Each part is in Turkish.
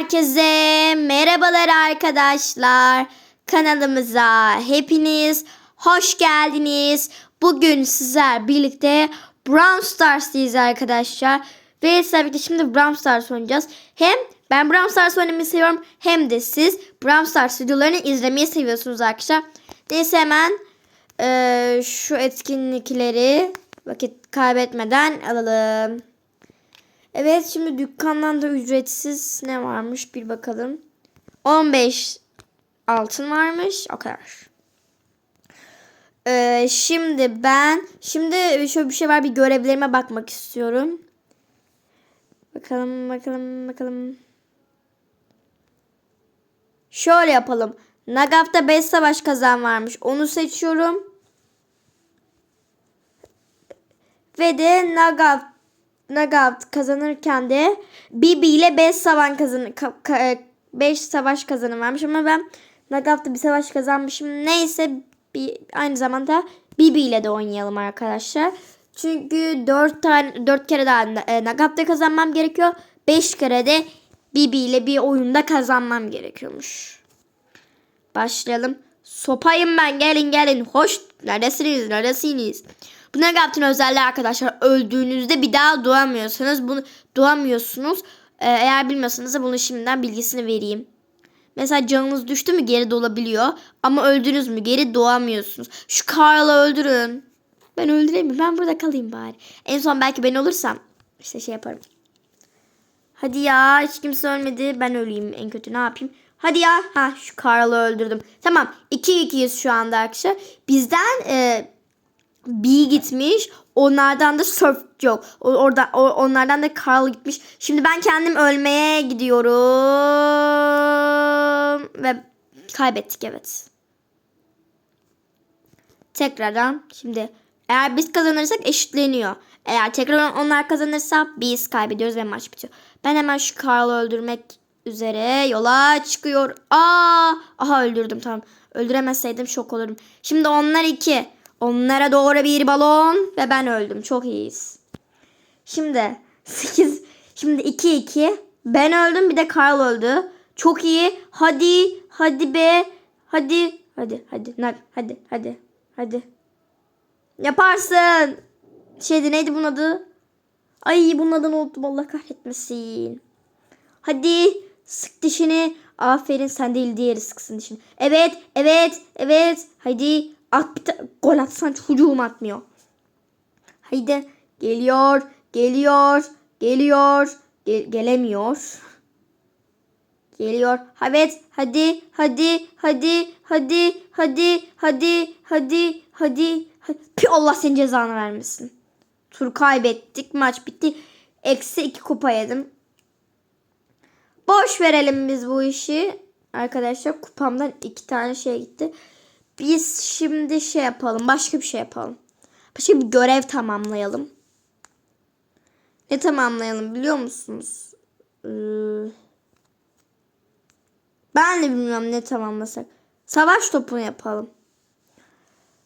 Herkese merhabalar arkadaşlar. Kanalımıza hepiniz hoş geldiniz. Bugün sizler birlikte Brawl Stars'tayız arkadaşlar. Ve sizlerle birlikte şimdi Brawl Stars oynayacağız. Hem ben Brawl Stars oynamayı seviyorum hem de siz Brawl Stars videolarını izlemeyi seviyorsunuz arkadaşlar. Neyse hemen eee, şu etkinlikleri vakit kaybetmeden alalım. Evet şimdi dükkandan da ücretsiz ne varmış bir bakalım. 15 altın varmış o kadar. Ee, şimdi ben şimdi şöyle bir şey var bir görevlerime bakmak istiyorum. Bakalım bakalım bakalım. Şöyle yapalım. Nagav'da 5 savaş kazan varmış. Onu seçiyorum. Ve de Nagav Nagav kazanırken de Bibi ile 5 savaş kazan 5 savaş kazanı varmış ama ben Nagav'da bir savaş kazanmışım. Neyse bir aynı zamanda Bibi ile de oynayalım arkadaşlar. Çünkü 4 tane 4 kere daha e, Nagav'da kazanmam gerekiyor. 5 kere de Bibi ile bir oyunda kazanmam gerekiyormuş. Başlayalım. Sopayım ben gelin gelin. Hoş neredesiniz neredesiniz? Bu Nagap'ın özelliği arkadaşlar öldüğünüzde bir daha doğamıyorsunuz. Bunu doğamıyorsunuz. Ee, eğer bilmiyorsanız da bunu şimdiden bilgisini vereyim. Mesela canınız düştü mü geri dolabiliyor. Ama öldünüz mü geri doğamıyorsunuz. Şu Carl'ı öldürün. Ben öldüremiyorum. Ben burada kalayım bari. En son belki ben olursam işte şey yaparım. Hadi ya hiç kimse ölmedi. Ben öleyim en kötü ne yapayım. Hadi ya. Ha şu Carl'ı öldürdüm. Tamam 2-2'yiz şu anda arkadaşlar. Bizden e, B gitmiş. Onlardan da Surf yok. Orada onlardan da Carl gitmiş. Şimdi ben kendim ölmeye gidiyorum ve kaybettik evet. Tekrardan şimdi eğer biz kazanırsak eşitleniyor. Eğer tekrar onlar kazanırsa biz kaybediyoruz ve maç bitiyor. Ben hemen şu Carl'ı öldürmek üzere yola çıkıyor. Aa, aha öldürdüm tamam. Öldüremezseydim şok olurum. Şimdi onlar iki. Onlara doğru bir balon ve ben öldüm. Çok iyiyiz. Şimdi 8 şimdi 2 2 ben öldüm bir de Carl öldü. Çok iyi. Hadi hadi be. Hadi hadi hadi Nag hadi hadi hadi. Yaparsın. Şeydi neydi bunun adı? Ay bunun adını unuttum Allah kahretmesin. Hadi sık dişini. Aferin sen değil diğeri sıksın dişini. Evet evet evet. Hadi at bir gol atsan çocuğum atmıyor. Haydi geliyor geliyor geliyor Ge- gelemiyor. Geliyor. Evet hadi hadi hadi hadi hadi hadi hadi hadi hadi. Pi Allah senin cezanı vermesin. Tur kaybettik maç bitti. Eksi iki kupa yedim. Boş verelim biz bu işi. Arkadaşlar kupamdan iki tane şey gitti. Biz şimdi şey yapalım. Başka bir şey yapalım. Başka bir görev tamamlayalım. Ne tamamlayalım biliyor musunuz? Ee, ben de bilmiyorum ne tamamlasak. Savaş topunu yapalım.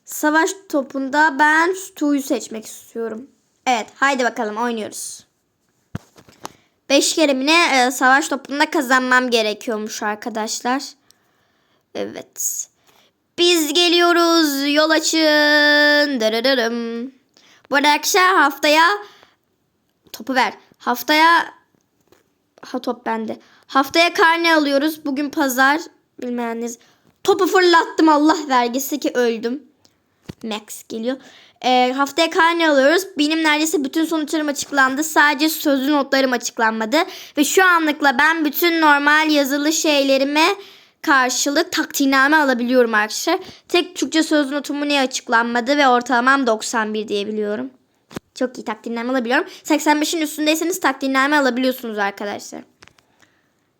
Savaş topunda ben Stu'yu seçmek istiyorum. Evet haydi bakalım oynuyoruz. Beş kere mi ne e, savaş topunda kazanmam gerekiyormuş arkadaşlar. Evet. Biz geliyoruz. Yol açın. Dırırırım. Bu arada arkadaşlar haftaya topu ver. Haftaya ha top bende. Haftaya karne alıyoruz. Bugün pazar. Bilmeyeniniz. Topu fırlattım Allah vergisi ki öldüm. Max geliyor. Ee, haftaya karne alıyoruz. Benim neredeyse bütün sonuçlarım açıklandı. Sadece sözlü notlarım açıklanmadı. Ve şu anlıkla ben bütün normal yazılı şeylerime karşılık takdiname alabiliyorum arkadaşlar. Tek Türkçe sözlü notumu ne açıklanmadı ve ortalamam 91 diyebiliyorum. Çok iyi takdiname alabiliyorum. 85'in üstündeyseniz takdiname alabiliyorsunuz arkadaşlar.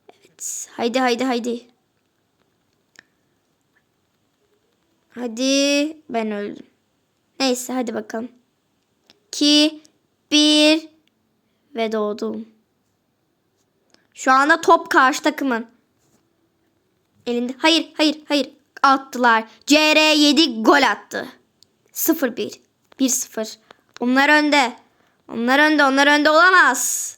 Evet. Haydi haydi haydi. Hadi ben öldüm. Neyse hadi bakalım. 2 1 ve doğdum. Şu anda top karşı takımın. Elinde. Hayır, hayır, hayır. Attılar. CR 7 gol attı. 0-1. 1-0. Onlar önde. Onlar önde. Onlar önde olamaz.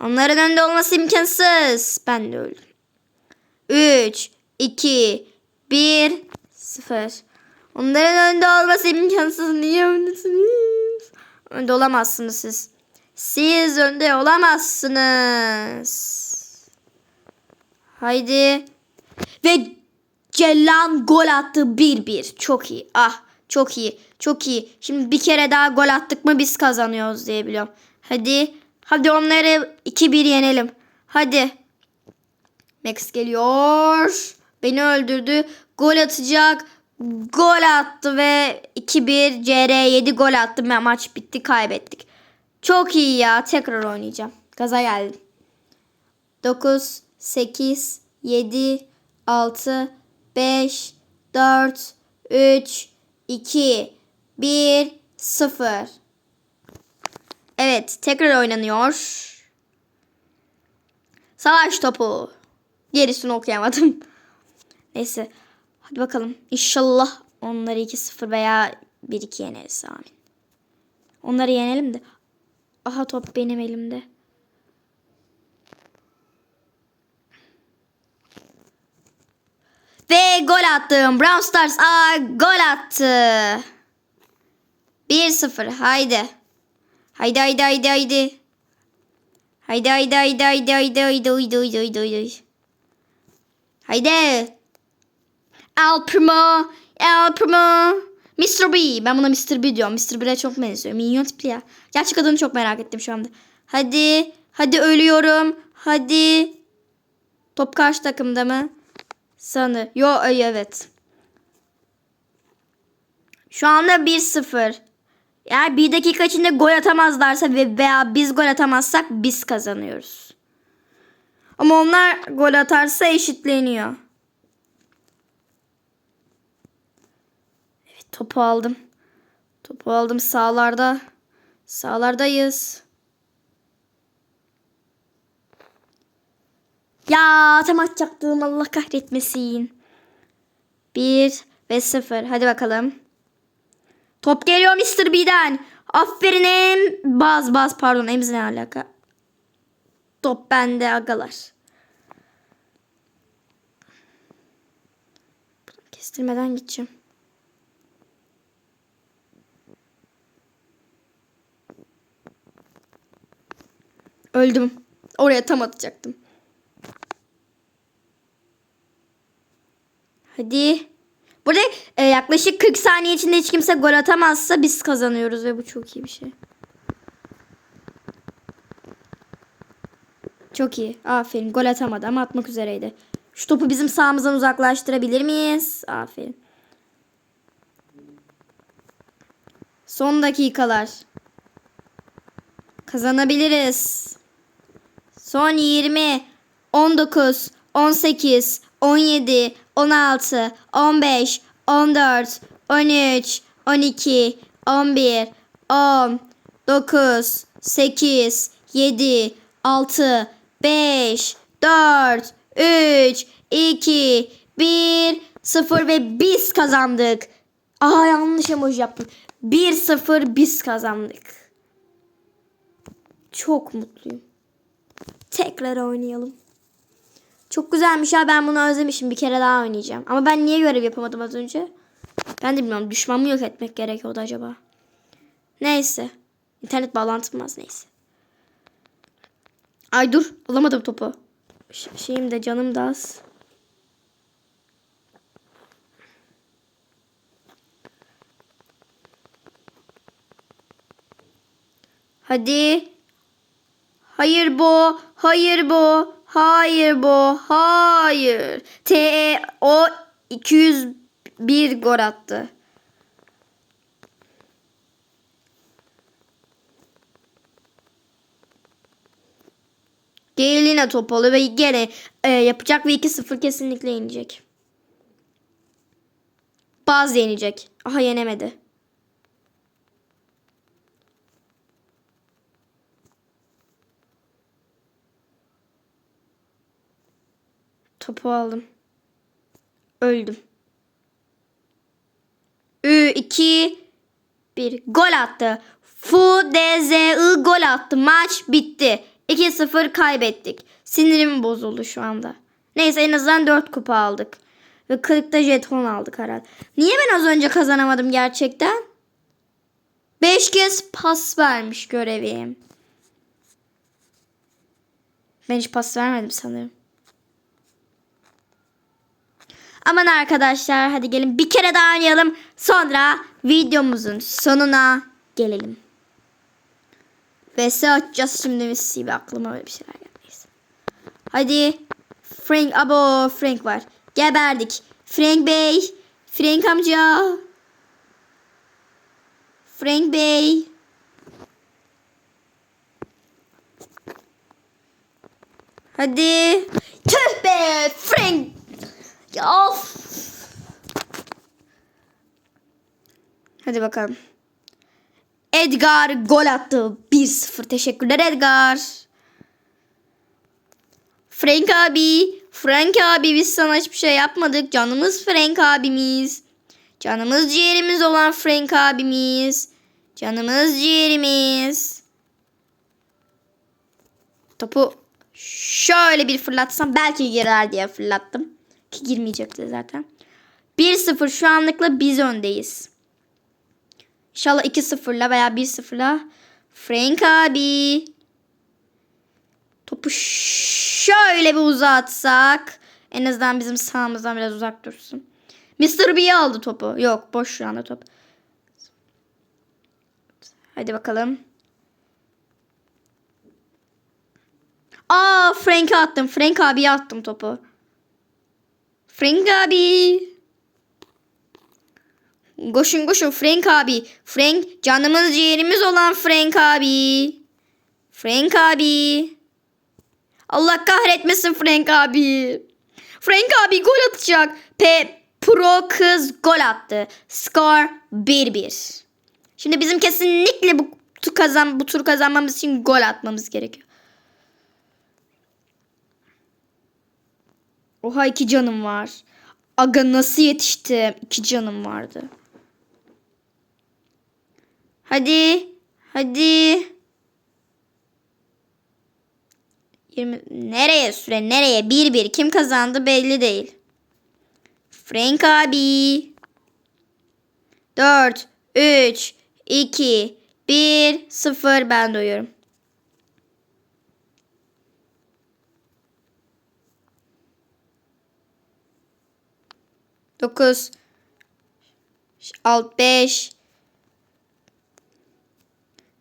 Onların önde olması imkansız. Ben de öldüm. 3, 2, 1, 0. Onların önde olması imkansız. Niye öndesiniz? Önde olamazsınız siz. Siz önde olamazsınız. Haydi. Ve Cellan gol attı 1-1. Çok iyi. Ah çok iyi. Çok iyi. Şimdi bir kere daha gol attık mı biz kazanıyoruz diye biliyorum. Hadi. Hadi onları 2-1 yenelim. Hadi. Max geliyor. Beni öldürdü. Gol atacak. Gol attı ve 2-1 CR 7 gol attı. Ma- Maç bitti kaybettik. Çok iyi ya. Tekrar oynayacağım. Gaza geldim. 9, 8, 7, 6, 5, 4, 3, 2, 1, 0. Evet tekrar oynanıyor. Savaş topu. Gerisini okuyamadım. Neyse. Hadi bakalım. İnşallah onları 2-0 veya 1-2 yeneriz. Amin. Onları yenelim de. Aha top benim elimde. Ve gol attım. Brown Stars aa, gol attı. 1-0 haydi. Haydi haydi haydi haydi. Haydi haydi haydi haydi haydi haydi haydi haydi haydi haydi. Haydi. El Primo. Mr. B. Ben buna Mr. B diyorum. Mr. B'ye çok benziyor. Minyon tipli ya. Gerçek adını çok merak ettim şu anda. Hadi. Hadi ölüyorum. Hadi. Top karşı takımda mı? Sanı. Yo ay, evet. Şu anda 1-0. Eğer bir dakika içinde gol atamazlarsa ve veya biz gol atamazsak biz kazanıyoruz. Ama onlar gol atarsa eşitleniyor. Topu aldım. Topu aldım sağlarda. Sağlardayız. Ya tam atacaktım Allah kahretmesin. 1 ve 0. Hadi bakalım. Top geliyor Mr. B'den. Aferin em. Baz baz pardon emz ne alaka? Top bende agalar. Kestirmeden gideceğim. Öldüm. Oraya tam atacaktım. Hadi. Burada e, yaklaşık 40 saniye içinde hiç kimse gol atamazsa biz kazanıyoruz ve bu çok iyi bir şey. Çok iyi. Aferin. Gol atamadı ama atmak üzereydi. Şu topu bizim sahamızdan uzaklaştırabilir miyiz? Aferin. Son dakikalar. Kazanabiliriz. Son 20, 19, 18, 17, 16, 15, 14, 13, 12, 11, 10, 9, 8, 7, 6, 5, 4, 3, 2, 1, 0 ve biz kazandık. Aa yanlış emoji yaptım. 1-0 biz kazandık. Çok mutluyum. Tekrar oynayalım. Çok güzelmiş ya ben bunu özlemişim. Bir kere daha oynayacağım. Ama ben niye görev yapamadım az önce? Ben de bilmiyorum. Düşmanımı yok etmek gerekiyordu acaba. Neyse. İnternet bağlantım var neyse. Ay dur. Alamadım topu. Ş- şeyim de canım da az. Hadi. Hayır bu. Hayır bu. Hayır bu. Hayır. T E o 201 gol attı. Gale yine top alıyor ve gene e, yapacak ve 2-0 kesinlikle yenecek. Baz yenecek. Aha yenemedi. Topu aldım. Öldüm. Ü 2 1 gol attı. Fu DZI gol attı. Maç bitti. 2-0 kaybettik. Sinirim bozuldu şu anda. Neyse en azından 4 kupa aldık. Ve 40'ta jeton aldık herhalde. Niye ben az önce kazanamadım gerçekten? 5 kez pas vermiş görevim. Ben hiç pas vermedim sanırım. Aman arkadaşlar hadi gelin bir kere daha oynayalım. Sonra videomuzun sonuna gelelim. VS açacağız şimdi mis gibi aklıma böyle bir şeyler gelmeyiz. Hadi. Frank abo Frank var. Geberdik. Frank Bey. Frank amca. Frank Bey. Hadi. Tüh be Frank. Of. Hadi bakalım. Edgar gol attı. 1-0. Teşekkürler Edgar. Frank abi. Frank abi biz sana hiçbir şey yapmadık. Canımız Frank abimiz. Canımız ciğerimiz olan Frank abimiz. Canımız ciğerimiz. Topu şöyle bir fırlatsam belki girer diye fırlattım. Ki girmeyecekti zaten. 1-0 şu anlıkla biz öndeyiz. İnşallah 2-0'la veya 1-0'la. Frank abi. Topu şöyle bir uzatsak. En azından bizim sağımızdan biraz uzak dursun. Mr. B aldı topu. Yok boş şu anda top. Hadi bakalım. Aa Frank'e attım. Frank abiye attım topu. Frank abi. Koşun koşun Frank abi. Frank canımız ciğerimiz olan Frank abi. Frank abi. Allah kahretmesin Frank abi. Frank abi gol atacak. P Pro kız gol attı. Skor 1-1. Şimdi bizim kesinlikle bu tur kazan bu tur kazanmamız için gol atmamız gerekiyor. Oha iki canım var. Aga nasıl yetiştim? İki canım vardı. Hadi. Hadi. 20 nereye süre nereye? 1-1 kim kazandı belli değil. Frank abi. 4 3 2 1 0 ben doyuyorum. Dokuz. Alt beş.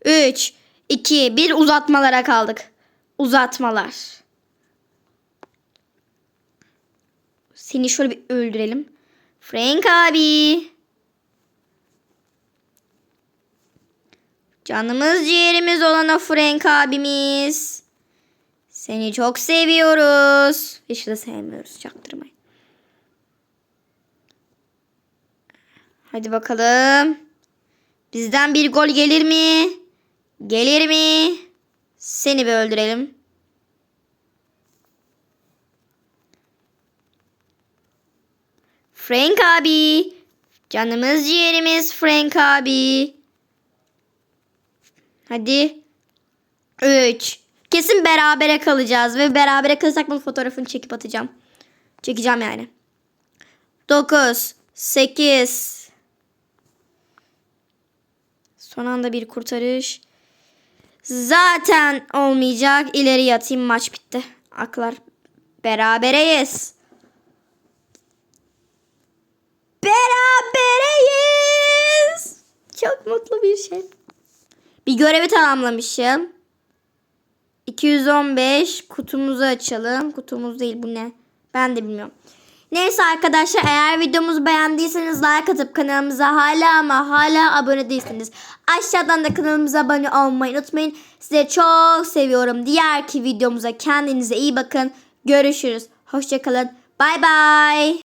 Üç. iki, Bir uzatmalara kaldık. Uzatmalar. Seni şöyle bir öldürelim. Frank abi. Canımız ciğerimiz olan o Frank abimiz. Seni çok seviyoruz. Hiç de sevmiyoruz çaktırmayın. Hadi bakalım. Bizden bir gol gelir mi? Gelir mi? Seni bir öldürelim. Frank abi. Canımız ciğerimiz Frank abi. Hadi. 3. Kesin berabere kalacağız ve berabere kalırsak bu fotoğrafını çekip atacağım. Çekeceğim yani. 9. 8. Son anda bir kurtarış. Zaten olmayacak. İleri yatayım maç bitti. Aklar berabereyiz. Berabereyiz. Çok mutlu bir şey. Bir görevi tamamlamışım. 215 kutumuzu açalım. Kutumuz değil bu ne? Ben de bilmiyorum. Neyse arkadaşlar eğer videomuzu beğendiyseniz like atıp kanalımıza hala ama hala abone değilseniz aşağıdan da kanalımıza abone olmayı unutmayın. Size çok seviyorum. Diğerki videomuza kendinize iyi bakın. Görüşürüz. Hoşçakalın. Bay bay.